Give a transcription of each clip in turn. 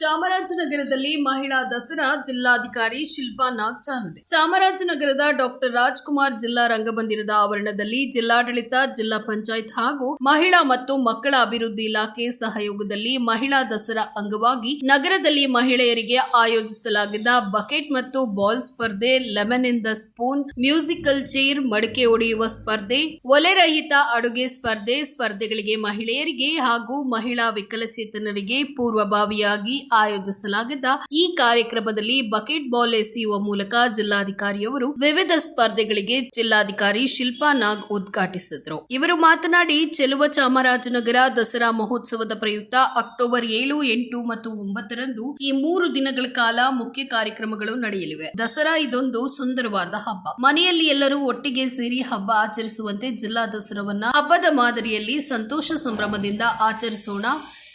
ಚಾಮರಾಜನಗರದಲ್ಲಿ ಮಹಿಳಾ ದಸರಾ ಜಿಲ್ಲಾಧಿಕಾರಿ ಶಿಲ್ಪಾ ನಾಗ್ ಚಾಲನೆ. ಚಾಮರಾಜನಗರದ ಡಾಕ್ಟರ್ ರಾಜ್ಕುಮಾರ್ ಜಿಲ್ಲಾ ರಂಗಮಂದಿರದ ಆವರಣದಲ್ಲಿ ಜಿಲ್ಲಾಡಳಿತ, ಜಿಲ್ಲಾ ಪಂಚಾಯತ್ ಹಾಗೂ ಮಹಿಳಾ ಮತ್ತು ಮಕ್ಕಳ ಅಭಿವೃದ್ಧಿ ಇಲಾಖೆ ಸಹಯೋಗದಲ್ಲಿ ಮಹಿಳಾ ದಸರಾ ಅಂಗವಾಗಿ ನಗರದಲ್ಲಿ ಮಹಿಳೆಯರಿಗೆ ಆಯೋಜಿಸಲಾಗಿದ್ದ ಬಕೆಟ್ ಮತ್ತು ಬಾಲ್ ಸ್ಪರ್ಧೆ, lemon in the spoon, musical chair, ಮಡಕೆ ಒಡೆಯುವ ಸ್ಪರ್ಧೆ ಒಲೆರಹಿತ ಅಡುಗೆ ಸ್ಪರ್ಧೆ, ಸ್ಪರ್ಧೆಗಳಿಗೆ ಮಹಿಳೆಯರಿಗೆ ಹಾಗೂ ಮಹಿಳಾ ವಿಕಲಚೇತನರಿಗೆ ಪೂರ್ವಭಾವಿಯಾಗಿ ಆಯೋಜಿಸಲಾಗಿದ್ದ ಈ ಕಾರ್ಯಕ್ರಮದಲ್ಲಿ ಬಕೆಟ್ ಬಾಲ್ ಎಸೆಯುವ ಮೂಲಕ ಜಿಲ್ಲಾಧಿಕಾರಿಯವರು ವಿವಿಧ ಸ್ಪರ್ಧೆಗಳಿಗೆ ಜಿಲ್ಲಾಧಿಕಾರಿ ಶಿಲ್ಪಾ ನಾಗ್ ಉದ್ಘಾಟಿಸಿದರು. ಇವರು ಮಾತನಾಡಿ, ಚೆಲುವ ಚಾಮರಾಜನಗರ ದಸರಾ ಮಹೋತ್ಸವದ ಪ್ರಯುಕ್ತ ಅಕ್ಟೋಬರ್ ಏಳು, ಎಂಟು ಮತ್ತು ಒಂಬತ್ತರಂದು ಈ ಮೂರು ದಿನಗಳ ಕಾಲ ಮುಖ್ಯ ಕಾರ್ಯಕ್ರಮಗಳು ನಡೆಯಲಿವೆ. ದಸರಾ ಇದೊಂದು ಸುಂದರವಾದ ಹಬ್ಬ. ಮನೆಯಲ್ಲಿ ಎಲ್ಲರೂ ಒಟ್ಟಿಗೆ ಸೇರಿ ಹಬ್ಬ ಆಚರಿಸುವಂತೆ ಜಿಲ್ಲಾ ದಸರಾವನ್ನ ಹಬ್ಬದ ಮಾದರಿಯಲ್ಲಿ ಸಂತೋಷ ಸಂಭ್ರಮದಿಂದ ಆಚರಿಸೋಣ.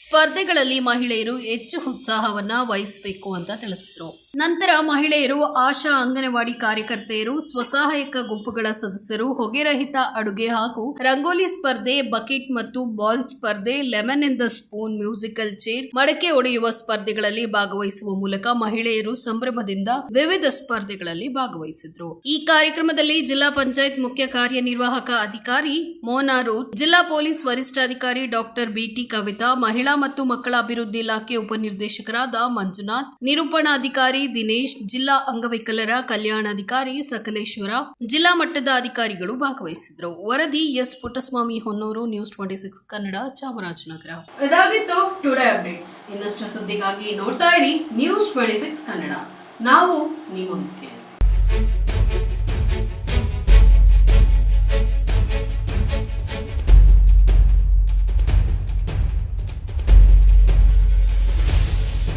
ಸ್ಪರ್ಧೆಗಳಲ್ಲಿ ಮಹಿಳೆಯರು ಹೆಚ್ಚು ಉತ್ಸಾಹವನ್ನ ವಹಿಸಬೇಕು ಅಂತ ತಿಳಿಸಿದ್ರು. ನಂತರ ಮಹಿಳೆಯರು ಆಶಾ ಅಂಗನವಾಡಿ ಕಾರ್ಯಕರ್ತೆಯರು, ಸ್ವಸಹಾಯಕ ಗುಂಪುಗಳ ಸದಸ್ಯರು, ಹೊಗೆರಹಿತ ಅಡುಗೆ ಹಾಗೂ ರಂಗೋಲಿ ಸ್ಪರ್ಧೆ, ಬಕೆಟ್ ಮತ್ತು ಬಾಲ್ ಸ್ಪರ್ಧೆ, lemon in the spoon musical chair, ಮಡಕೆ ಒಡೆಯುವ ಸ್ಪರ್ಧೆಗಳಲ್ಲಿ ಭಾಗವಹಿಸುವ ಮೂಲಕ ಮಹಿಳೆಯರು ಸಂಭ್ರಮದಿಂದ ವಿವಿಧ ಸ್ಪರ್ಧೆಗಳಲ್ಲಿ ಭಾಗವಹಿಸಿದ್ರು. ಈ ಕಾರ್ಯಕ್ರಮದಲ್ಲಿ ಜಿಲ್ಲಾ ಪಂಚಾಯತ್ ಮುಖ್ಯ ಕಾರ್ಯನಿರ್ವಾಹಕ ಅಧಿಕಾರಿ ಮೋನಾರು ಜಿಲ್ಲಾ ಪೊಲೀಸ್ ವರಿಷ್ಠಾಧಿಕಾರಿ ಡಾಕ್ಟರ್ ಬಿಟಿ ಕವಿತಾ ಮಹಿಳಾ ಮತ್ತು ಮಕ್ಕಳ ಅಭಿವೃದ್ಧಿ ಇಲಾಖೆ ಉಪನಿರ್ದೇಶಕರಾದ ಮಂಜುನಾಥ್ ನಿರೂಪಣಾಧಿಕಾರಿ ದಿನೇಶ್, ಜಿಲ್ಲಾ ಅಂಗವಿಕಲರ ಕಲ್ಯಾಣಾಧಿಕಾರಿ ಸಕಲೇಶ್ವರ, ಜಿಲ್ಲಾ ಮಟ್ಟದ ಅಧಿಕಾರಿಗಳು ಭಾಗವಹಿಸಿದ್ರು ವರದಿ S Puttaswamy Honnuru news twenty six Kannada, Chamarajanagar. ಇದಾಗಿತ್ತು ಟುಡೇ ಅಪ್ಡೇಟ್ಸ್ ಇನ್ನಷ್ಟು ಸುದ್ದಿಗಾಗಿ ನೋಡ್ತಾ ಇರಿ ನ್ಯೂಸ್ ಟ್ವೆಂಟಿ ಸಿಕ್ಸ್ ಕನ್ನಡ. ನಾವು ನಿಮ್ಮೊಂದಿಗೆ